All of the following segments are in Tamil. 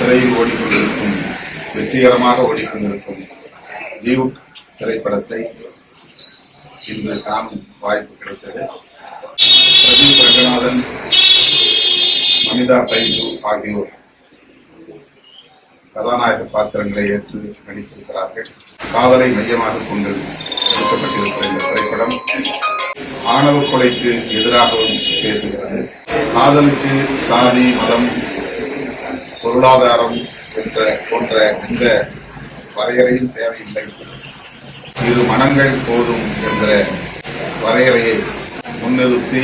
திரையில் ஓடிக்கொண்டிருக்கும் வெற்றிகரமாக ஓடிக்கொண்டிருக்கும் ஜீவ் திரைப்படத்தை இன்று காணும் வாய்ப்பு கிடைத்தது. பிரதீப் ரங்கநாதன் மமிதா பைசு ஆகியோர் கதாநாயக பாத்திரங்களை ஏற்று நடித்திருக்கிறார்கள். காதலை மையமாக கொண்டு எடுக்கப்பட்டிருக்கிற இந்த திரைப்படம் ஆணவ கொலைக்கு எதிராகவும் பேசுகிறது. காதலுக்கு சாதி மதம் பொருளாதாரம் என்ற போன்ற எந்த வரையறையும் தேவையில்லை. இரு மனங்கள் போதும் என்ற வரையறையை முன்னிறுத்தி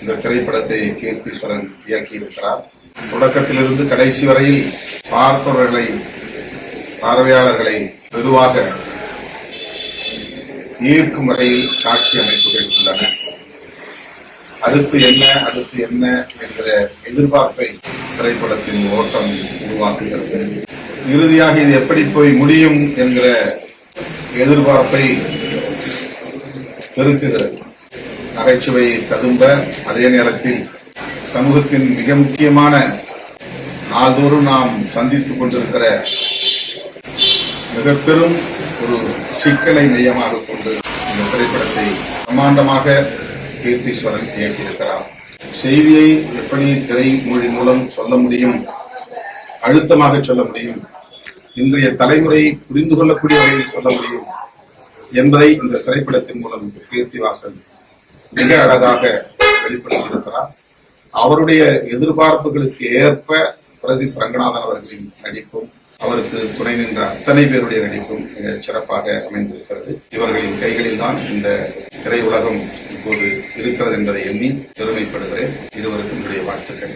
இந்த திரைப்படத்தை கீர்த்தீஸ்வரன் இயக்கியிருக்கிறார். தொடக்கத்திலிருந்து கடைசி வரையில் பார்ப்பவர்களை பார்வையாளர்களை வெகுவாக ஈர்க்கும் வகையில் காட்சி அமைப்புகள் உள்ளன. அடுத்து என்ன அடுத்து என்ன என்கிற எதிர்பார்ப்பை திரைப்படத்தின் ஓட்டம் உருவாக்குகிறது. இறுதியாக இது எப்படி போய் முடியும் என்கிற எதிர்பார்ப்பை பெருக்குகிறது. நகைச்சுவையை ததும்ப அதே நேரத்தில் சமூகத்தின் மிக முக்கியமான நாள்தோறும் நாம் சந்தித்துக் கொண்டிருக்கிற மிக பெரும் ஒரு சிக்கலை மையமாக கொண்டு இந்த திரைப்படத்தை பிரம்மாண்டமாக கீர்த்தீஸ்வரன் இயக்கியிருக்கிறார். செய்தியை எப்படி திரைமொழி மூலம் சொல்ல முடியும்? அழுத்தமாக சொல்ல முடியும்? இன்றைய தலைமுறை புரிந்து கொள்ளக்கூடிய வகையில் சொல்ல முடியும்? என்பதை இந்த திரைப்படத்தின் மூலம் கீர்த்திவாசன் மிக அழகாக வெளிப்படுத்தியிருக்கிறார். அவருடைய எதிர்பார்ப்புகளுக்கு ஏற்ப பிரதீப் ரங்கநாதன் அவர்களின் நடிப்பும் அவருக்கு துணை நின்ற அத்தனை பேருடைய நடிப்பும் மிக சிறப்பாக அமைந்திருக்கிறது. இவர்களின் கைகளில் தான் இந்த திரையுலகம் இப்போது இருக்கிறது என்பதை எண்ணி பெருமைப்படுகிறேன். இருவருக்கும் என்னுடைய வாழ்த்துக்கள்.